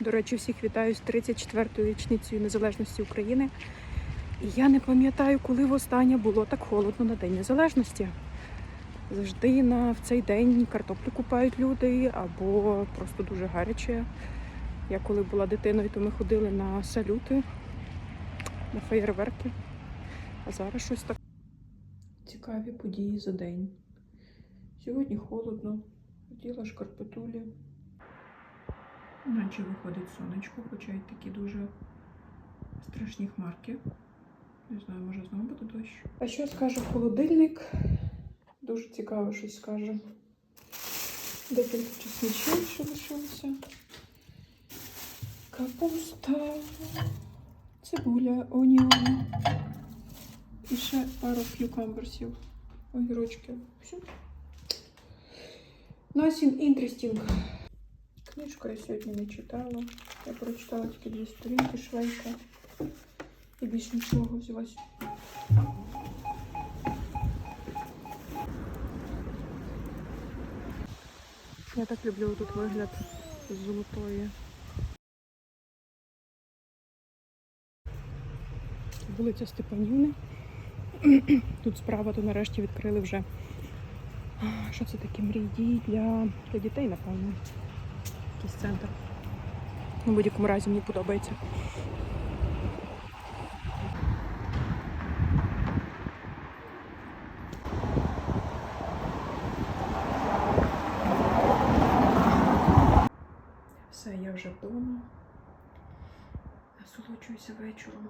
До речі, всіх вітаю з 34-ю річницею незалежності України. І я не пам'ятаю, коли востаннє було так холодно на День Незалежності. Завжди на в цей день картоплю купають люди або просто дуже гаряче. Я коли була дитиною, то ми ходили на салюти, на феєрверки. А зараз щось так. Цікаві події за день. Сьогодні холодно, хотіла шкарпетулі. Наче виходить сонечко, хоча й такі дуже страшні хмарки. Не знаю, може знову буде дощ. А що скаже холодильник? Дуже цікаво щось скаже. Декілька чесничів ще лишилося. Капуста, цибуля, оніон. І ще пару кюкамберсів. Огірочки. Все. Nothing interesting. Книжку я сьогодні не читала. Я прочитала тільки дві сторінки швейка. І більш нічого взялась. Я так люблю тут вигляд з золотої. Вулиця Степанівни. Тут справа то нарешті відкрили вже. Що це таке дій для, для дітей, напевно. Якийсь центр. В будь-якому разі мені подобається. Все, я вже вдома. Насолоджуюся вечором.